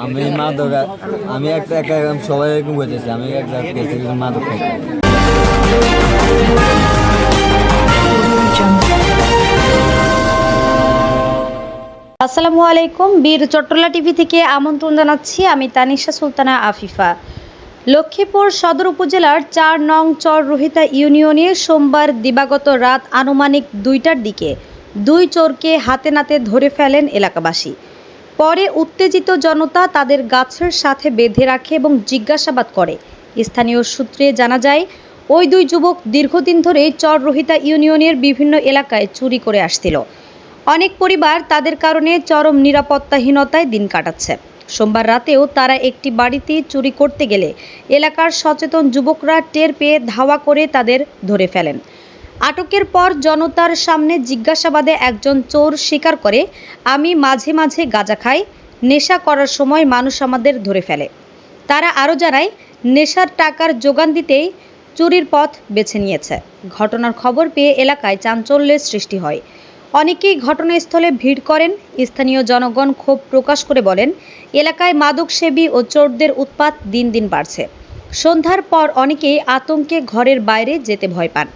আমি মাদক, আমি একটা একা সবাই এরকম আমি এক জায়গায় গেছি মাদক আসসালামু আলাইকুম, বীর চট্টলা টিভি থেকে আমন্ত্রণ জানাচ্ছি আমি তানিশা সুলতানা আফিফা। লক্ষ্মীপুর সদর উপজেলার চার নং চর রোহিতা ইউনিয়নে সোমবার দিবাগত রাত আনুমানিক দুইটার দিকে দুই চোরকে হাতে নাতে ধরে ফেলেন এলাকাবাসী। পরে উত্তেজিত জনতা তাদের গাছের সাথে বেঁধে রাখে এবং জিজ্ঞাসাবাদ করে। স্থানীয় সূত্রে জানা যায়, ওই দুই যুবক দীর্ঘদিন ধরে চর রোহিতা ইউনিয়নের বিভিন্ন এলাকায় চুরি করে আসছিল। অনেক পরিবার তাদের কারণে চরম নিরাপত্তাহীনতায় দিন কাটাচ্ছে। সোমবার রাতেও তারা একটি বাড়িতে চুরি করতে গেলে এলাকার সচেতন যুবকরা টের পেয়ে ধাওয়া করে তাদের ধরে ফেলেন। আটকের পর জনতার সামনে জিজ্ঞাসাবাদে একজন চোর স্বীকার করে, আমি মাঝে মাঝে গাঁজা খাই, নেশা করার সময় মানুষ আমাদের ধরে ফেলে। তারা আরও জানায়, নেশার টাকার যোগান দিতেই চুরির পথ বেছে নিয়েছে। ঘটনার খবর পেয়ে এলাকায় চাঞ্চল্যের সৃষ্টি হয়। অনেকেই ঘটনাস্থলে ভিড় করেন। স্থানীয় জনগণ ক্ষোভ প্রকাশ করে বলেন, এলাকায় মাদক সেবী ও চোরদের উৎপাত দিন দিন বাড়ছে। সন্ধ্যার পর অনেকেই আতঙ্কে ঘরের বাইরে যেতে ভয় পান।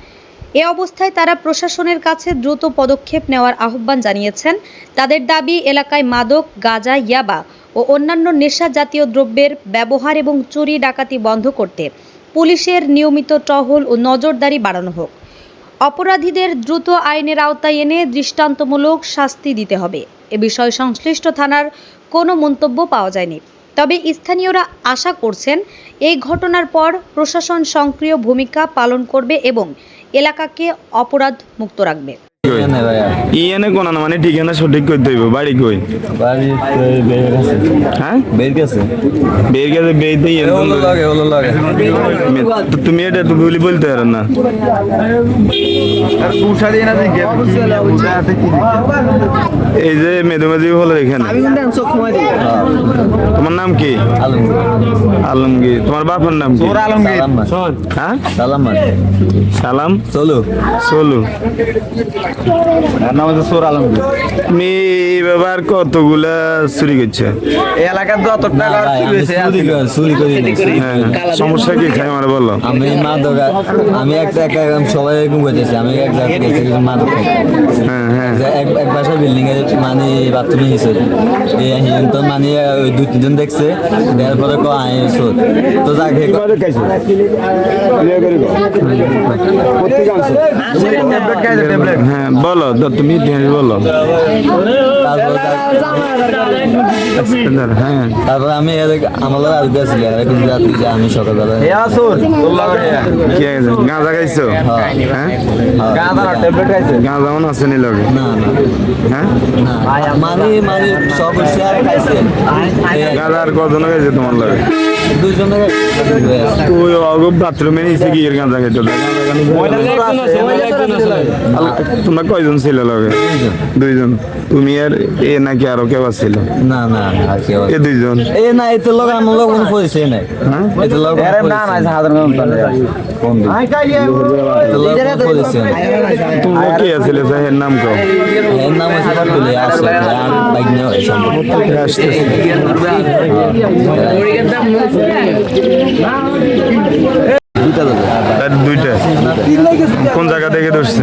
এ অবস্থায় তারা প্রশাসনের কাছে দ্রুত পদক্ষেপ নেওয়ার আহ্বান জানিয়েছেন। তাদের দাবি, এলাকায় মাদক, গাঁজা, ইয়াবা ও অন্যান্য নেশা জাতীয় দ্রব্যের ব্যবহার এবং চুরি ডাকাতি বন্ধ করতে পুলিশের নিয়মিত টহল ও নজরদারি বাড়ানো হোক। অপরাধীদের দ্রুত আইনের আওতায় এনে দৃষ্টান্তমূলক শাস্তি দিতে হবে। এ বিষয়ে সংশ্লিষ্ট থানার কোনো মন্তব্য পাওয়া যায়নি। তবে স্থানীয়রা আশা করছেন, এই ঘটনার পর প্রশাসন সক্রিয় ভূমিকা পালন করবে এবং এলাকাকে অপরাধ মুক্ত রাখবে। এখানে ভাইয়া কোন না মানে ঠিকানা সঠিক করতে হইব? বাড়ি কই? বাড়ি বের গেছে হ্যাঁ? বের গেছে বের গেছে বেইতে ইএন ওলো লাগে ওলো লাগে। তো তুমি এটা তো বলি বলতে পারো না। এই যে মেদুমাজি হলো এখানে। তোমার নাম কি? আলম আলমগীর। তোমার বাপের নাম কি? সালাম মান হ্যাঁ? সালাম সালাম। চলো সোলু। নাম হচ্ছে সোর আলমগীর। কতগুলা চুরি করছে? এই এলাকার যত টাকা চুরি আমি হয়েছে চুরি করে হ্যাঁ। সমস্যা কি খাই আমার বলো। আমি মাদক আমি একটা একা সবাই এরকম করতেছি আমি এক জায়গায় মাদক হ্যাঁ হ্যাঁ যে এক এক বাসা বিল্ডিং এর মানে বাথরুমে এই হিজন তো মানে ওই দুই তিনজন দেখছে দেওয়ার পরে কো আয় সোদ তো যাকে ট্যাবলেট হ্যাঁ বলো তুমি বলো। তারপর আমি আমার লোক আলগা রাত্রি যে আমি সকালবেলা গাঁজা খাইছো? হ্যাঁ। হ্যাঁ? গাঁদা গাঁজা মন আছে নি লগে? না না। হ্যাঁ? না মানে মানে সব শেয়ার খাইছে। গাঁজা আর কজন খাইছে তোমার লগে? দুজনে তুই অগ বাথরুমে নিচে গিয়ে গাঁজা খাইতো তোমরা কয়জন ছিল লগে? দুইজন। তুমি আর এ নাকি আরও কেউ ছিল না না আর কেউ এ দুইজন। এ না এতে লোক আমার লোক কোনো পরিচয় নাই। এতে লোক আরে না না সাধারণ কোনো কে আছিল এর নাম কও। এর নাম হচ্ছে বাবুলি আসলে আর বাইক নিয়ে সম্পর্ক আসতেছে। দুটা লোক আর দুইটা কোন জায়গা থেকে ধরছে?